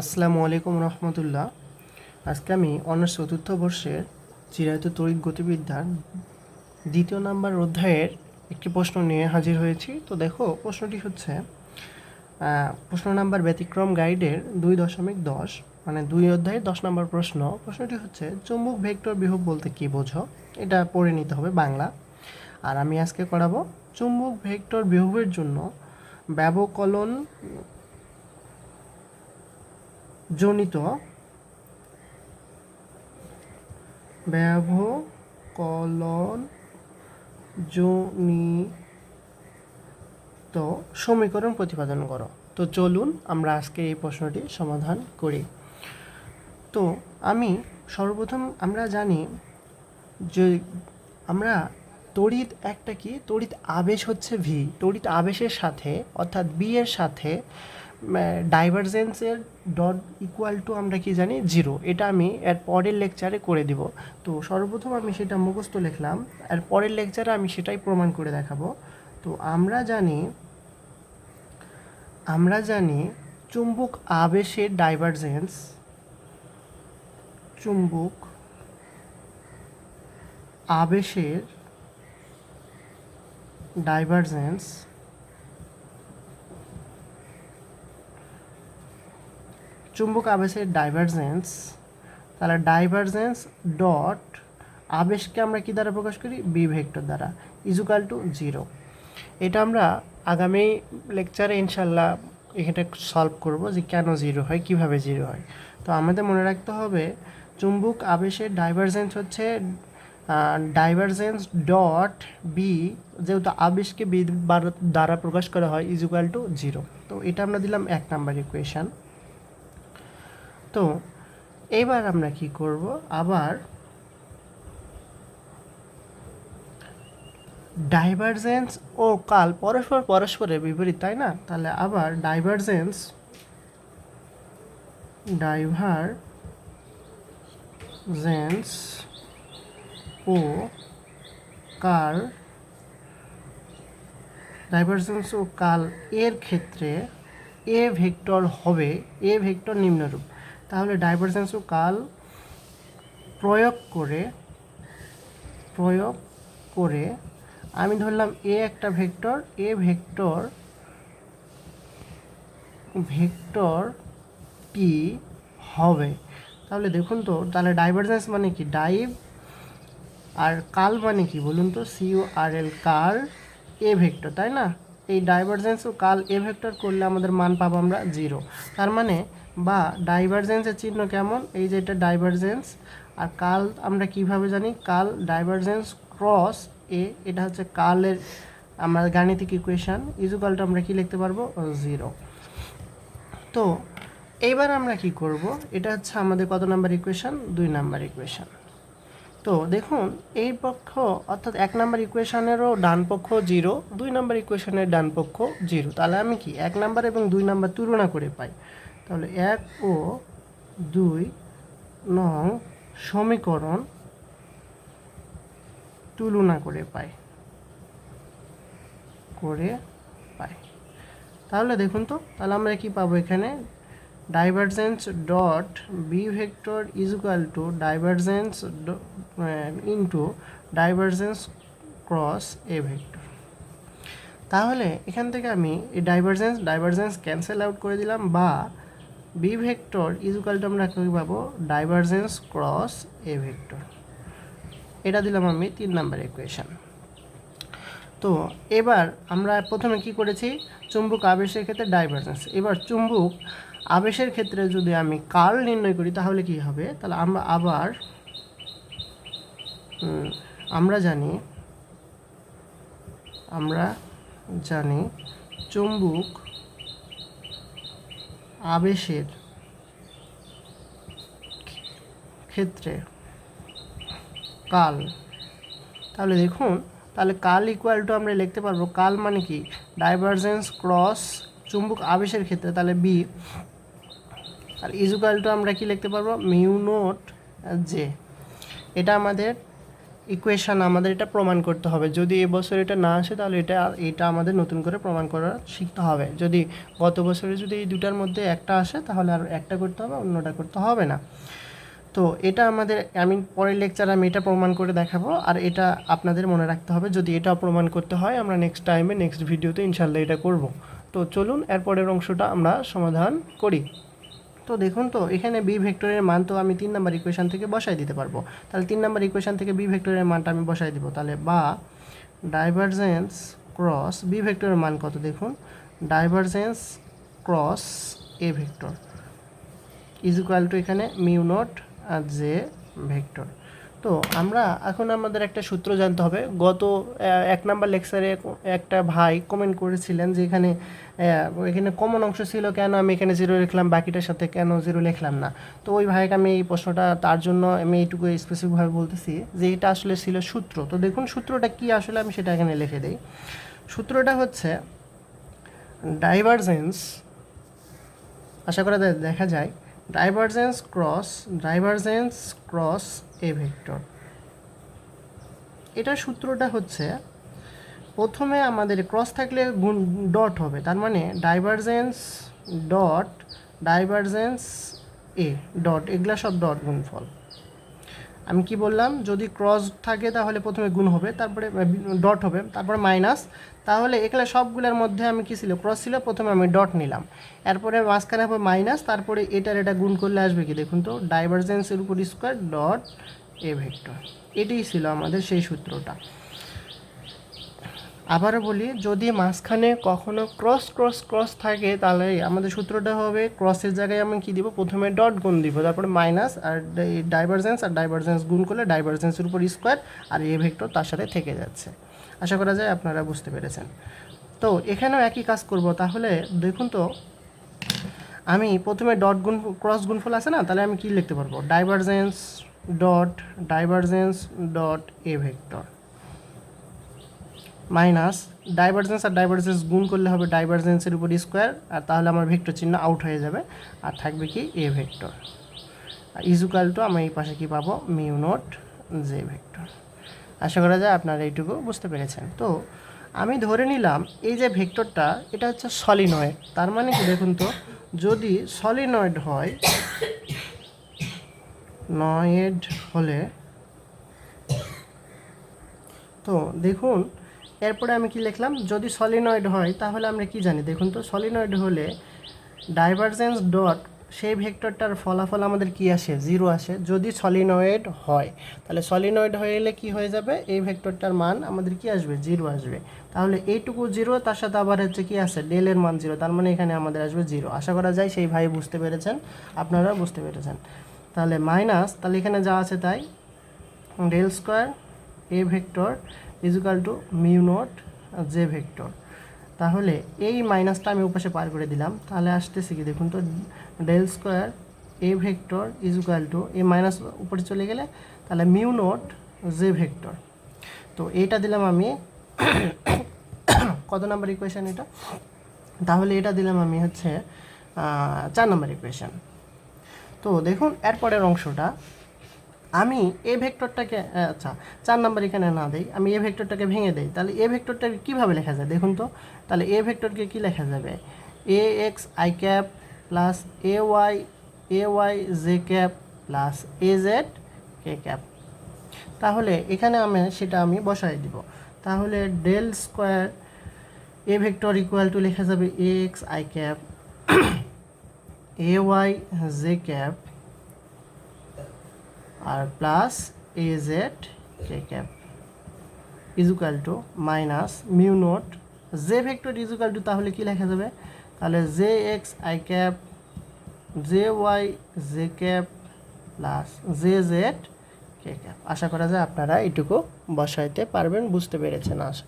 আসসালামু আলাইকুম রহমতুল্লাহ। আজকে আমি অনার্স চতুর্থ বর্ষের চিরায়ত তড়িৎ গতিবিদ্যার দ্বিতীয় নাম্বার অধ্যায়ের একটি প্রশ্ন নিয়ে হাজির হয়েছি। তো দেখো, প্রশ্নটি হচ্ছে প্রশ্ন নাম্বার ব্যতিক্রম গাইডের দুই দশমিক দশ মানে দুই অধ্যায়ের দশ নম্বর প্রশ্ন। প্রশ্নটি হচ্ছে, চুম্বক ভেক্টর বিভব বলতে কী বোঝো? এটা পড়ে নিতে হবে বাংলা। আর আমি আজকে করাবো, চুম্বক ভেক্টর বিভবের জন্য ব্যবকলন জনিত ব্যবকলন জনিত সমীকরণ প্রতিপাদন করো। তো চলুন আমরা আজকে এই প্রশ্নটি সমাধান করি। তো আমি সর্বপ্রথম আমরা জানি যে আমরা তড়িৎ একটা কি? তড়িৎ আবেশ হচ্ছে ভি তড়িৎ আবেশের সাথে অর্থাৎ বি এর সাথে ডাইভারজেন্সের ডট ইকুয়াল টু আমরা কি জানি? জিরো এটা আমি এর পরের লেকচারে করে দিব। তো সর্বপ্রথম আমি সেটা মুখস্থ লিখলাম। আর পরের লেকচারে আমি সেটাই প্রমাণ করে দেখাবো। তো আমরা জানি আমরা জানি চুম্বক আবেশের ডাইভারজেন্স চুম্বক আবেশের ডাইভারজেন্স চুম্বক আবেশের ডাইভারজেন্স তাহলে ডাইভারজেন্স ডট আবেশকে আমরা কি দ্বারা প্রকাশ করি? বি ভেক্টর দ্বারা ইজুকাল টু জিরো এটা আমরা আগামী লেকচারে ইনশাল্লাহ এটা সলভ করব যে কেন জিরো হয়, কীভাবে জিরো হয়। তো আমাদের মনে রাখতে হবে, চুম্বক আবেশের ডাইভারজেন্স হচ্ছে ডাইভারজেন্স ডট বি যেহেতু আবেশকে বি দ্বারা প্রকাশ করা হয় ইজুকাল টু জিরো তো এটা আমরা দিলাম এক নাম্বার ইকুয়েশান তো এবার আমরা কি করব? আবার ডাইভারজেন্স ও কাল পরস্পর পরস্পরের বিপরীত, তাই না? তাহলে আবার ডাইভারজেন্স ডাইভারজেন্স ও কাল ডাইভারজেন্স ও কাল এর ক্ষেত্রে এ ভেক্টর হবে, এ ভেক্টর নিম্নরূপ। তাহলে ডাইভারজেন্স কাল প্রয়োগ করে প্রয়োগ করে আমি ধরলাম এ একটা ভেক্টর এ ভেক্টর ভেক্টর টি হবে। তাহলে দেখুন তো, তাহলে ডাইভারজেন্স মানে কি? ডাইভ আর কাল মানে কি বলুন তো? সিইউ আর এল কাল এ ভেক্টর, তাই না? এই ডাইভারজেন্স ও কাল এ ভেক্টর করলে আমাদের মান পাবো আমরা জিরো তার মানে বা ডাইভারজেন্সের চিহ্ন কেমন? এই যে এটা ডাইভারজেন্স আর কাল আমরা কীভাবে জানি? কাল ডাইভারজেন্স ক্রস এ এটা হচ্ছে কালের আমরা গাণিতিক ইকুয়েশান ইজুকালটা আমরা কি লিখতে পারব? জিরো তো এইবার আমরা কি করব? এটা হচ্ছে আমাদের কত নাম্বার ইকুয়েশান দুই নাম্বার ইকুয়েশান তো দেখুন, এই পক্ষ, অর্থাৎ এক নাম্বার ইকুয়েশানেরও ডান পক্ষ জিরো দুই নাম্বার ইকুয়েশানের ডান পক্ষ জিরো তাহলে আমি কি, এক নাম্বার এবং দুই নাম্বার তুলনা করে পাই। তাহলে এক ও দুই নং সমীকরণ তুলনা করে পাই। করে পাই। তাহলে দেখুন তো, তাহলে আমরা কি পাবো এখানে? Divergence dot B vector is equal to divergence into divergence cross A vector তাহলে এখান থেকে আমি এই ডাইভারজেন্স ডাইভারজেন্স ক্যান্সেল আউট করে দিলাম বা B vector is equal to আমরা কী পাবো? ডাইভারজেন্স ক্রস এ ভেক্টর এটা দিলাম আমি তিন নাম্বার ইকুয়েশান তো এবার আমরা প্রথমে কি করেছি? চুম্বক আবেশের ক্ষেত্রে ডাইভারজেন্স এবার চুম্বক আবেশের ক্ষেত্রে যদি আমি কাল নির্ণয় করি, তাহলে কি হবে? তাহলে আমরা আবার আমরা জানি আমরা জানি চুম্বক আবেশের ক্ষেত্রে কাল। তাহলে দেখুন, তাহলে কাল ইকুয়াল টু আমরা লিখতে পারব, কাল মানে কি? ডাইভারজেন্স ক্রস চুম্বক আবেশের ক্ষেত্রে, তাহলে বি আর ইজুকাল টু আমরা কি লিখতে পারব? মিউ নোট জে এটা আমাদের ইকুয়েশন আমাদের এটা প্রমাণ করতে হবে। যদি এবছর এটা না আসে, তাহলে এটা এটা আমাদের নতুন করে প্রমাণ করা শিখতে হবে। যদি গত বছরে যদি এই দুটার মধ্যে একটা আসে, তাহলে আর একটা করতে হবে, অন্যটা করতে হবে না। তো এটা আমাদের আমি পরের লেকচার আমি এটা প্রমাণ করে দেখাবো। আর এটা আপনাদের মনে রাখতে হবে, যদি এটা প্রমাণ করতে হয়, আমরা নেক্সট টাইমে নেক্সট ভিডিওতে ইনশাল্লাহ এটা করব। তো চলুন এরপরের অংশটা আমরা সমাধান করি। তো দেখুন তো, এখানে বি ভেক্টরের মান তো আমি তিন নাম্বার ইকুয়েশান থেকে বসাই দিতে পারব। তাহলে তিন নাম্বার ইকুয়েশান থেকে বি ভেক্টরের মানটা আমি বসাই দিব। তাহলে বা ডাইভারজেন্স ক্রস বি ভেক্টরের মান কত দেখুন? Divergence cross A vector is equal to এখানে মিউ নট আর জে ভেক্টর তো আমরা এখন আমাদের একটা সূত্র জানতে হবে। গত এক নাম্বার লেকচারে একটা ভাই কমেন্ট করেছিলেন যে এখানে এখানে কমন অংশ ছিল কেন আমি এখানে জিরো লিখলাম, বাকিটার সাথে কেন জিরো লিখলাম না? তো ওই ভাইকে আমি এই প্রশ্নটা, তার জন্য আমি এইটুকু স্পেসিফিকভাবে বলতেছি যে এটা আসলে ছিল সূত্র। তো দেখুন সূত্রটা কি আসলে আমি সেটা এখানে লিখে দিই। সূত্রটা হচ্ছে ডাইভারজেন্স আশা করা দেখা যায় divergence cross divergence cross A vector. এটার সূত্রটা হচ্ছে, প্রথমে আমাদের ক্রস থাকলে গুণ ডট হবে, তার মানে divergence dot divergence A dot এগুলা সব ডট গুণফল। আমি কি বললাম? যদি ক্রস থাকে তাহলে প্রথমে গুণ হবে, তারপরে ডট হবে, তারপরে মাইনাস তাহলে এখানে সবগুলোর মধ্যে আমি কি ছিল? ক্রস ছিল, প্রথমে আমি ডট নিলাম। এরপরে মাঝখানে হবে মাইনাস তারপরে এটার এটা গুণ করলে আসবে কি? দেখুন তো ডাইভারজেন্সের উপর স্কোয়ার ডট এ ভেক্টর এটাই ছিল আমাদের সেই সূত্রটা। আবারও বলি, যদি মাঝখানে কখনো ক্রস ক্রস ক্রস থাকে, তাহলে আমাদের সূত্রটা হবে ক্রসের জায়গায় আমি কি দিব? প্রথমে ডট গুণ দিব, তারপরে মাইনাস আর ডাইভারজেন্স আর ডাইভারজেন্স গুণ করলে ডাইভারজেন্সের উপর স্কোয়ার আর এ ভেক্টর তার সাথে থেকে যাচ্ছে। আশা করা যায় আপনারা বুঝতে পেরেছেন। তো এখানেও একই কাজ করব, তাহলে দেখুন তো, আমি প্রথমে ডট গুণ ক্রস গুণফল আছে না, তাহলে আমি কি লিখতে পারব? Divergence dot divergence dot A vector minus divergence R divergence গুণ করলে হবে ডাইভারজেন্সের উপর স্কোয়ার আর তাহলে আমার ভেক্টর চিহ্ন আউট হয়ে যাবে, আর থাকবে কি এ ভেক্টর ইজুকাল টু আমি এই পাশে কি পাবো? মিউ নট জে ভেক্টর আশা করা যায় আপনারা এইটুকু বুঝতে পেরেছেন। তো আমি ধরে নিলাম এই যে ভেক্টরটা এটা হচ্ছে সলিনয়েড তার মানে কি দেখুন তো, যদি সলিনয়েড হয় নয়েড হলে, তো দেখুন এরপরে আমি কি লিখলাম? যদি সলিনয়েড হয়, তাহলে আমরা কি জানি? দেখুন তো সলিনয়েড হলে ডাইভারজেন্স ডট সেই ভেক্টরটার ফলাফল আমাদের কি আসে? জিরো আসে। যদি সলিনয়েড হয়, তাহলে সলিনয়েড হয়ে এলে কি হয়ে যাবে? এই ভেক্টরটার মান আমাদের কি আসবে? জিরো আসবে। তাহলে এইটুকু জিরো তার সাথে আবার হচ্ছে কি আছে? ডেলের মান জিরো তার মানে এখানে আমাদের আসবে জিরো আশা করা যায় সেই ভাই বুঝতে পেরেছেন? আপনারা বুঝতে পেরেছেন। তাহলে মাইনাস তাহলে এখানে যা আছে তাই? Del square A vector equal to mu naught J vector তাহলে এই মাইনাসটা আমি উপাশে পার করে দিলাম। তাহলে আসতেছে কি দেখুন তো del square A vector equal to A minus উপরে চলে গেলে তাহলে মিউ নট জে ভেক্টর তো এইটা দিলাম আমি কত নাম্বার ইকুয়েশন এটা? তাহলে এটা দিলাম আমি হচ্ছে চার নাম্বার ইকুয়েশন তো দেখুন, এরপরের অংশটা আমি এ ভেক্টরটাকে আচ্ছা চার নাম্বার এখানে না দেই, আমি এ ভেক্টরটাকে ভেঙে দেই, তাহলে এ ভেক্টরটাকে কীভাবে লেখা যায়? দেখুন তো, তাহলে এ ভেক্টরকে কী লেখা যাবে? A X I cap plus A Y A Y J cap plus A Z K cap. তাহলে এখানে আমি, সেটা আমি বসাই দিব। তাহলে del square A vector equal to লেখা যাবে A X I cap A Y J cap R plus A Z K cap equal to minus mu naught J vector equal to তাহলে কি লেখা যাবে? তাহলে J X I cap J Y J cap plus J Z K cap আশা করা যায় আপনারা এটুকু বসাইতে পারবেন, বুঝতে পেরেছেন আস,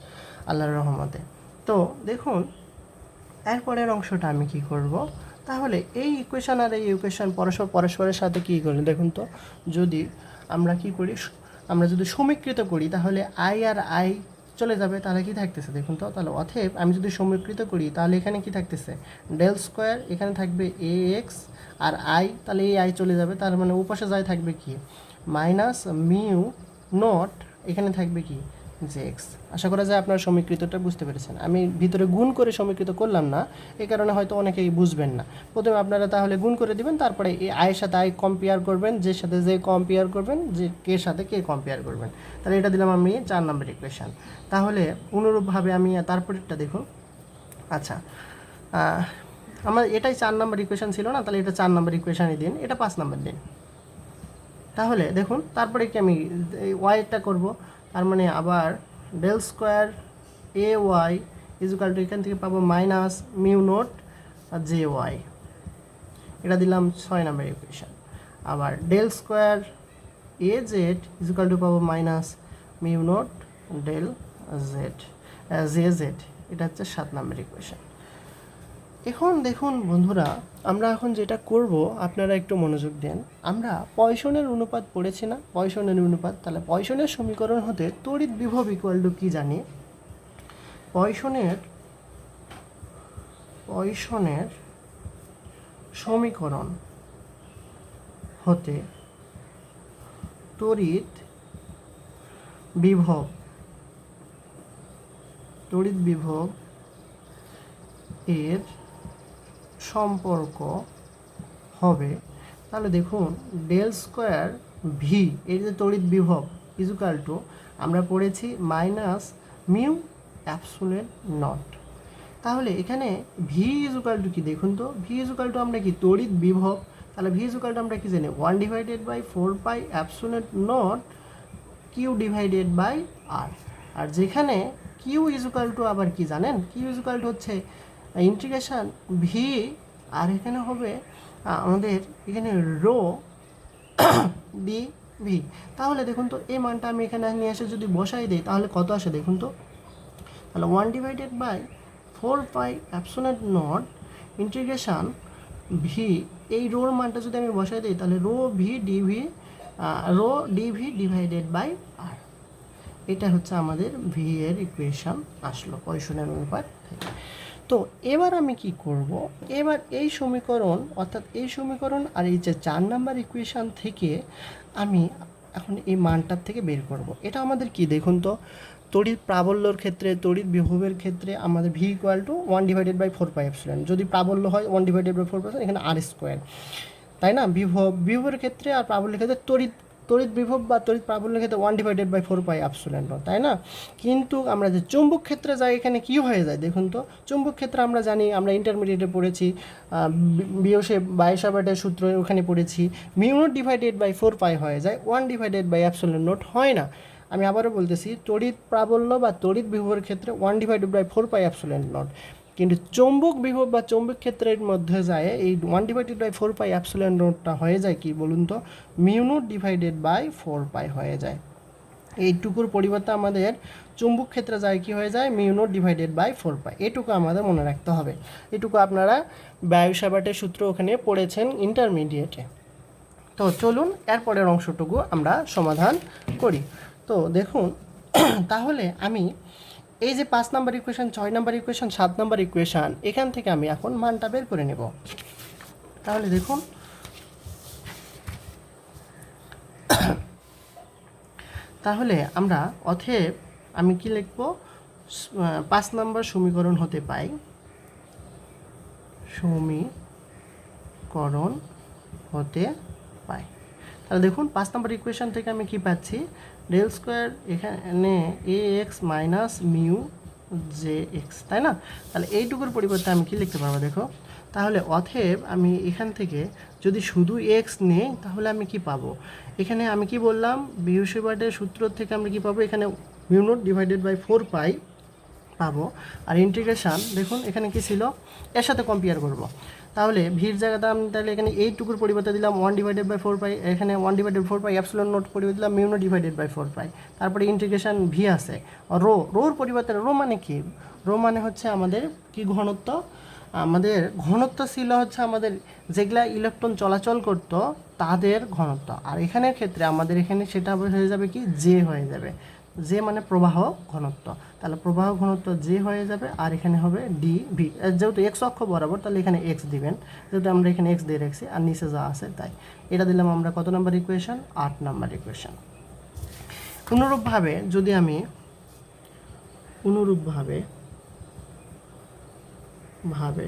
আল্লাহর রহমতে। তো দেখুন, এরপরের অংশটা আমি কি করব? তাহলে এই ইকুয়েশান আর এই ইকুয়েশান পরস্পর পরস্পরের সাথে কী করি দেখুন তো, যদি আমরা কি করি, আমরা যদি সমীকৃত করি, তাহলে আই আর আই চলে যাবে, তাহলে কি থাকতেছে? দেখুন তো, তাহলে অথেব আমি যদি সমীকৃত করি, তাহলে এখানে কি থাকতেছে? ডেল স্কোয়ার এখানে থাকবে এ এক্স আর আই তাহলে এই আই চলে যাবে, তার মানে উপাশে যায় থাকবে কি? মাইনাস মিউ নট এখানে থাকবে কি? জে এক্স আশা করা যায় আপনার সমীকৃতটা বুঝতে পেরেছেন। আমি ভিতরে গুণ করে সমীকৃত করলাম না এই কারণে হয়তো অনেকেই বুঝবেন না। প্রথমে আপনারা তাহলে গুণ করে দিবেন, তারপরে এই আয়ের সাথে আই কম্পেয়ার করবেন যে সাথে যে কম্পেয়ার করবেন যে কে সাথে কে কম্পেয়ার করবেন। তাহলে এটা দিলাম আমি চার নম্বর ইকুয়েশান তাহলে অনুরূপভাবে আমি তারপরেরটা দেখুন। আচ্ছা আমার এটাই চার নম্বর ইকুয়েশন ছিল না, তাহলে এটা চার নম্বর ইকুয়েশানই দিন, এটা পাঁচ নম্বর দিন। তাহলে দেখুন, তারপরে কি আমি ওয়াইটা করব? তার মানে আবার del square A Y equal to এখান থেকে পাবো minus mu naught J Y. এটা দিলাম ছয় নম্বর ইকুয়েশন আবার del square A Z equal to পাবো minus mu naught del Z J Z. এটা হচ্ছে সাত নম্বর ইকুয়েশন এখন দেখুন বন্ধুরা, আমরা এখন যেটা করব, আপনারা একটু মনোযোগ দেন। আমরা পয়সনের অনুপাত পড়েছি না? পয়সনের অনুপাত, তাহলে পয়সনের সমীকরণ হতে তড়িৎ বিভব ইকুয়াল টু কী জানি? পয়সনের পয়সনের সমীকরণ হতে তড়িৎ বিভব তড়িৎ বিভব এর সম্পর্ক হবে। তাহলে দেখুন, ডেল স্কোয়ার ভি এর যে তড়িৎ বিভব ইজুকাল টু আমরা পড়েছি মাইনাস মিউ অ্যাপসুলেট নট তাহলে এখানে ভি ইজুকাল টু কি? দেখুন তো ভি ইজুকাল টু আমরা কি? তড়িৎ বিভব। তাহলে ভি ইজুকাল টু আমরা কি জানি? One divided by four pi epsilon naught Q divided by R R যেখানে কিউ ইজুকাল টু আবার কি জানেন? কিউ ইজুকাল টু হচ্ছে ইন্টিগ্রেশন ভি আর এখানে হবে আমাদের এখানে রো ডি ভি তাহলে দেখুন তো, এই মানটা আমি এখানে নিয়ে এসে যদি বসাই দিই, তাহলে কত আসে দেখুন তো? তাহলে one divided by four pi epsilon naught integration V এই রোর মানটা যদি আমি বসাই দিই, তাহলে rho V dv rho dv divided by R এটা হচ্ছে আমাদের ভি এর ইকুয়েশন আসলো, পয়সনের অনুপাত থেকে। তো এবার আমি কি করব? এবার এই সমীকরণ, অর্থাৎ এই সমীকরণ আর এই যে চার নাম্বার ইকুয়েশন থেকে আমি এখন এই মানটার থেকে বের করব। এটা আমাদের কি দেখুন তো? তড়িৎ প্রাবল্যর ক্ষেত্রে, তড়িৎ বিভবের ক্ষেত্রে আমাদের V equal to one divided by four pi epsilon যদি প্রাবল্য হয় one divided by four percent এখানে আর স্কোয়ার তাই না? বিভব, বিভবের ক্ষেত্রে আর প্রাবল্যের ক্ষেত্রে তড়িৎ তড়িৎ বিভব বা তড়িৎ প্রাবল্যের ক্ষেত্রে one divided by four pi epsilon তাই না? কিন্তু আমরা যে চুম্বক ক্ষেত্রে যাই, এখানে কী হয়ে যায় দেখুন তো? চুম্বক ক্ষেত্রে আমরা জানি, আমরা ইন্টারমিডিয়েটে পড়েছি বিয়সে বায়োসাবাটের সূত্র ওখানে পড়েছি mu naught divided by four pi হয়ে যায় one divided by epsilon naught হয় না। আমি আবারও বলতেছি, তড়িৎ প্রাবল্য বা তড়িৎ বিভবের ক্ষেত্রে one divided by four pi epsilon naught কিন্তু চৌম্বক বিভব বা চৌম্বক ক্ষেত্রের মধ্যে যায়, এই one divided by four pi epsilon নোটটা হয়ে যায় কি বলুন তো? Mu naught divided by four pi হয়ে যায়। এইটুকুর পরিবর্তে আমাদের চুম্বক ক্ষেত্রে যায় কি হয়ে যায়? Mu naught divided by four pi এটুকু আমাদের মনে রাখতে হবে। এটুকু আপনারা বায়ুসাবাটের সূত্র ওখানে পড়েছেন ইন্টারমিডিয়েটে তো চলুন এরপরের অংশটুকু আমরা সমাধান করি। তো দেখুন, তাহলে আমি এই যে পাঁচ নাম্বার ইকুয়েশন ছয় নাম্বার ইকুয়েশন সাত নাম্বার ইকুয়েশন এখান থেকে আমি এখন মানটা বের করে নেব। তাহলে দেখুন, তাহলে আমরা অথেব আমি কি লিখব? পাঁচ নাম্বার সমীকরণ হতে পাই। সমীকরণ হতে পাই। তাহলে দেখুন, পাঁচ নম্বর ইকুয়েশন থেকে আমি কি পাচ্ছি? ডেল স্কোয়ার এখানে A X minus mu J X তাই না? তাহলে এইটুকুর পরিবর্তে আমি কি লিখতে পারব দেখো? তাহলে অথেব আমি এখান থেকে যদি শুধু এক্স নেই, তাহলে আমি কি পাবো? এখানে আমি কি বললাম? বিউসিবার্ডের সূত্র থেকে আমরা কি পাবো? এখানে mu naught divided by four pi, পাবো। আর ইন্টিগ্রেশন দেখুন, এখানে কি ছিল? এর সাথে কম্পেয়ার করব। তাহলে ভিড় জায়গাটা আমি তাহলে এখানে এইটুকুর পরিবর্তে দিলাম one divided by four pi এখানে one divided four pi epsilon naught পরিবর্তে দিলাম mu naught divided by four pi তারপরে ইন্টিগ্রেশন ভি আছে। রো, রোর পরিবর্তে, রো মানে কি? রো মানে হচ্ছে আমাদের কি ঘনত্ব? আমাদের ঘনত্ব ছিল হচ্ছে আমাদের যেগুলা ইলেকট্রন চলাচল করত, তাদের ঘনত্ব। আর এখানের ক্ষেত্রে আমাদের এখানে সেটা হয়ে যাবে কি? জে হয়ে যাবে। যে মানে প্রবাহ ঘনত্ব। তাহলে প্রবাহ ঘনত্ব যে হয়ে যাবে আর এখানে হবে ডি ভি যেহেতু এক্স অক্ষ বরাবর, তাহলে এখানে এক্স দিবেন। যেহেতু আমরা এখানে এক্স দিয়ে রাখছি আর নিচে যা আছে তাই। এটা দিলাম আমরা কত নাম্বার ইকুয়েশন আট নাম্বার ইকুয়েশন অনুরূপভাবে যদি আমি অনুরূপভাবে ভাবে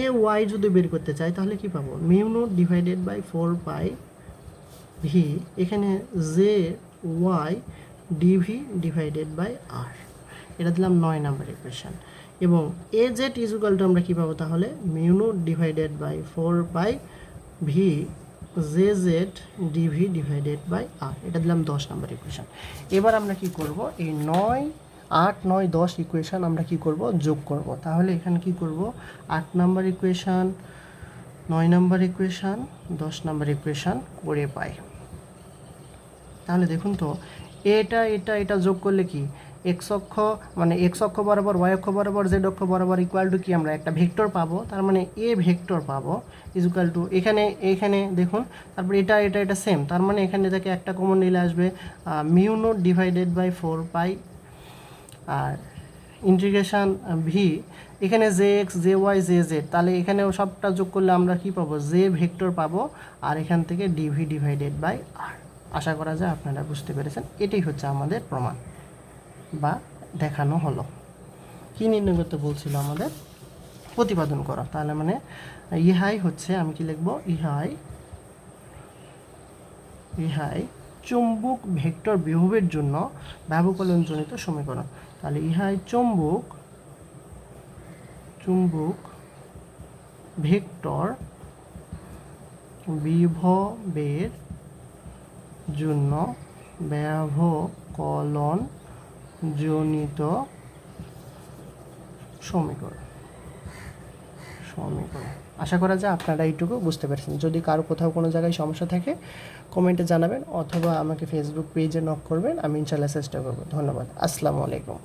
এ ওয়াই যদি বের করতে চাই, তাহলে কি পাবো? Mu naught divided by four pi V এখানে J Y dv divided by R এটা দিলাম নয় নাম্বার ইকুয়েশন এবং এ জেড ইজুকাল টু আমরা কী পাবো তাহলে? Mu naught divided by four by V J Z dv divided by R এটা দিলাম দশ নাম্বার ইকুয়েশন এবার আমরা কি করব? এই নয়, আট, নয়, দশ ইকুয়েশন আমরা কি করব? যোগ করব। তাহলে এখানে কি করব? আট নাম্বার ইকুয়েশন নয় নাম্বার ইকুয়েশন দশ নাম্বার ইকুয়েশন করে পাই। তাহলে দেখুন তো, এটা এটা এটা যোগ করলে কি? এক্স অক্ষ মানে এক্স অক্ষ বরাবর ওয়াই অক্ষ বরাবর জেড অক্ষ বরাবর ইকুয়াল টু কি আমরা একটা ভেক্টর পাবো? তার মানে এ ভেক্টর পাবো ইজ ইকুয়াল টু এখানে এখানে দেখুন, তারপর এটা এটা এটা সেম তার মানে এখানে থেকে একটা কমন নিলে আসবে mu naught divided by four pi R integration V এখানে J X J Y J Z তাহলে এখানেও সবটা যোগ করলে আমরা কি পাবো? জে ভেক্টর পাবো, আর এখান থেকে ডিভি ডিভাইডেড বাই আর আশা করা যায় আপনারা বুঝতে পেরেছেন। এটাই হচ্ছে আমাদের প্রমাণ বা দেখানো হলো। কি নির্ণয় করতে বলছিল আমাদের? প্রতিপাদন করা। তাহলে মানে ইহাই হচ্ছে, আমি কি লিখব? ইহাই ইহাই চুম্বক ভেক্টর বিভবের জন্য ব্যবকলনজনিত সমীকরণ। তাহলে ইহাই চুম্বক চুম্বক ভেক্টর বিভবের জন্য ব্যবকলন জনিত সমীকরণ। সমীকরণ। আশা করা যায় আপনারা এইটুকু বুঝতে পারছেন। যদি কারও কোথাও কোনো জায়গায় সমস্যা থাকে, কমেন্টে জানাবেন অথবা আমাকে ফেসবুক পেজে নক করবেন, আমি ইনশাল্লাহ চেষ্টা করব। ধন্যবাদ। আসসালামু আলাইকুম।